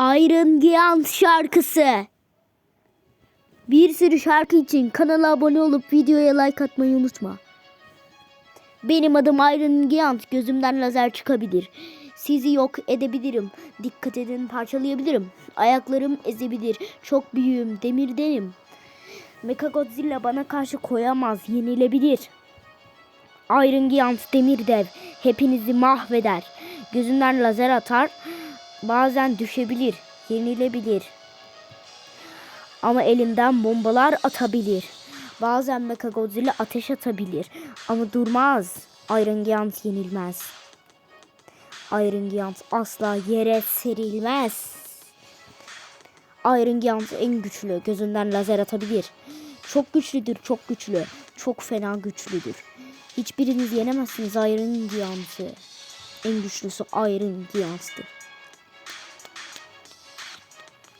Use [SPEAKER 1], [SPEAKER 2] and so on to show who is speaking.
[SPEAKER 1] Iron Giant şarkısı. Bir sürü şarkı için kanala abone olup videoya like atmayı unutma. Benim adım Iron Giant. Gözümden lazer çıkabilir. Sizi yok edebilirim. Dikkat edin parçalayabilirim. Ayaklarım ezebilir. Çok büyüğüm, demirdenim. Mechagodzilla bana karşı koyamaz, yenilebilir. Iron Giant demir dev hepinizi mahveder. Gözünden lazer atar. Bazen düşebilir, yenilebilir. Ama elinden bombalar atabilir. Bazen Mechagodzilla ateş atabilir. Ama durmaz. Iron Giant yenilmez. Iron Giant asla yere serilmez. Iron Giant en güçlü. Gözünden lazer atabilir. Çok güçlüdür, çok güçlü. Çok fena güçlüdür. Hiçbiriniz yenemezsiniz Iron Giant'ı. En güçlüsü Iron Giant'tır.